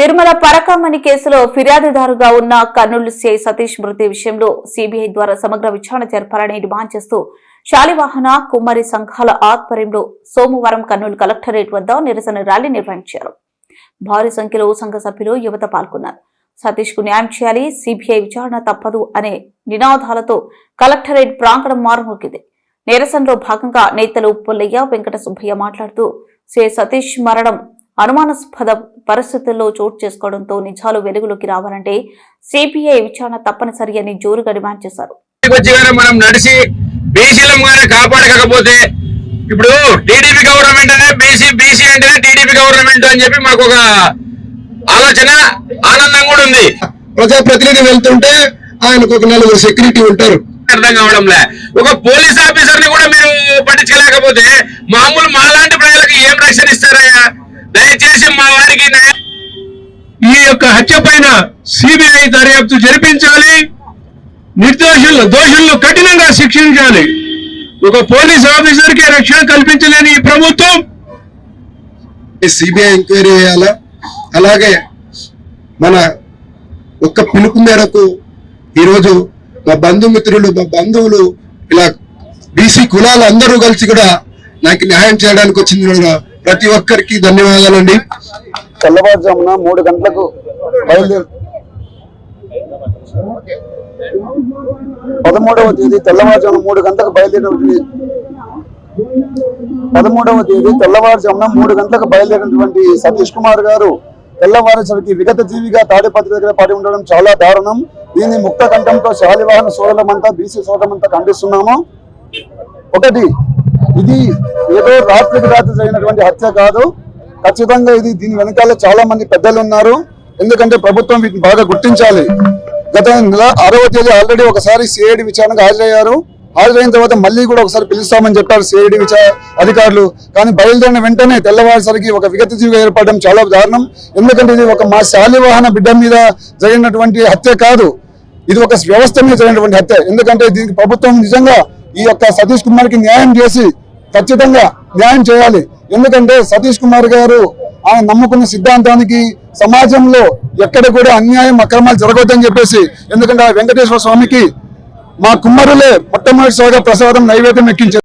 తిరుమల పరకామణి కేసులో ఫిర్యాదుదారుగా ఉన్న కర్నూలు సిఐ సతీష్ మృతి విషయంలో సిబిఐ ద్వారా సమగ్ర విచారణ జరపాలని డిమాండ్ చేస్తూ శాలివాహన కుమ్మరి సంఘాల ఆధ్వర్యంలో సోమవారం కర్నూలు కలెక్టరేట్ వద్ద నిరసన ర్యాలీ నిర్వహించారు. భారీ సంఖ్యలో సంఘ సభ్యులు యువత పాల్గొన్నారు. సతీష్కు న్యాయం చేయాలి సిబిఐ విచారణ తప్పదు అనే నినాదాలతో కలెక్టరేట్ ప్రాంగణం మారుమోగింది. నిరసనలో భాగంగా నేతలు పుల్లయ్య వెంకట సుబ్బయ్య మాట్లాడుతూ శ్రీ సతీష్ మరణం అనుమానాస్పద పరిస్థితుల్లో చోటు చేసుకోవడంతో నిజాలు వెలుగులోకి రావాలంటే సిబిఐ విచారణ తప్పనిసరి అని జోరుగా డిమాండ్ చేశారు. మనం నడిచి కాపాడకపోతే ఇప్పుడు టీడీపీ గవర్నమెంట్ అనే బీసీ బీసీ అంటేనే టీడీపీ గవర్నమెంట్ అని చెప్పి మాకు ఒక ఆలోచన ఆనందం కూడా ఉంది. ప్రజాప్రతినిధి వెళ్తుంటే ఆయనకు ఒక నలుగురు సెక్యూరిటీ ఉంటారు. అర్థం కావడంలే. ఒక పోలీస్ ఆఫీసర్ని కూడా మీరు పట్టించలేకపోతే మామూలు మాలాంటి ప్రజలకు ఏం రక్షణ ఇస్తారయ్యా? దయచేసి ఈ యొక్క హత్య పైన సిబిఐ దర్యాప్తు జరిపించాలి నిర్దోషులు దోషులను కఠినంగా శిక్షించాలి. ఒక పోలీస్ ఆఫీసర్కి రక్షణ కల్పించలేని ఈ ప్రభుత్వం సిబిఐ ఎంక్వైరీ చేయాలా? అలాగే మన ఒక్క పిలుపు మేరకు ఈరోజు మా బంధుమిత్రులు మా బంధువులు ఇలా బీసీ కులాలు అందరూ కలిసి కూడా నాకు న్యాయం చేయడానికి వచ్చింది. కూడా ప్రతి ఒక్కరికి ధన్యవాదాలండి. తెల్లవారుజామున మూడు గంటలకు పదమూడవ తేదీ తెల్లవారుజామున మూడు గంటలకు బయలుదేరినటువంటి పదమూడవ తేదీ తెల్లవారుజామున మూడు గంటలకు బయలుదేరినటువంటి సతీష్ కుమార్ గారు తెల్లవారేసరికి విగత జీవిగా తాడిపత్రి దగ్గర పడి ఉండడం చాలా దారుణం. దీన్ని ముక్త కంఠంతో శాలివాహన సోదరమంతా బీసీ సోదరమంతా ఖండిస్తున్నాము. ఒకటి ఇది ఏదో రాత్రికి రాత్రి జరిగినటువంటి హత్య కాదు. ఖచ్చితంగా ఇది దీని వెనకాల చాలా మంది పెద్దలు ఉన్నారు. ఎందుకంటే ప్రభుత్వం వీటిని బాగా గుర్తించాలి. గత నెల ఆరవ తేదీ ఆల్రెడీ ఒకసారి సిఐడి విచారణకు హాజరయ్యారు. హాజరైన తర్వాత మళ్ళీ కూడా ఒకసారి పిలుస్తామని చెప్పారు సిఐడి విచార అధికారులు. కానీ బయలుదేరిన వెంటనే తెల్లవారిసరికి ఒక విగత జీవిగా ఏర్పడడం చాలా దారుణం. ఎందుకంటే ఇది ఒక మా శాలివాహన బిడ్డ మీద జరిగినటువంటి హత్య కాదు. ఇది ఒక వ్యవస్థ మీద జరిగినటువంటి హత్య. ఎందుకంటే దీనికి ప్రభుత్వం నిజంగా ఈ యొక్క సతీష్ కుమార్కి న్యాయం చేసి ఖచ్చితంగా న్యాయం చేయాలి. ఎందుకంటే సతీష్ కుమార్ గారు ఆయన నమ్ముకున్న సిద్ధాంతానికి సమాజంలో ఎక్కడ కూడా అన్యాయం అక్రమాలు జరగవద్దని చెప్పేసి ఎందుకంటే ఆ వెంకటేశ్వర స్వామికి మా కుమ్మరులే మొట్టమొదటిసారిగా ప్రసాదం నైవేద్యం ఎక్కించారు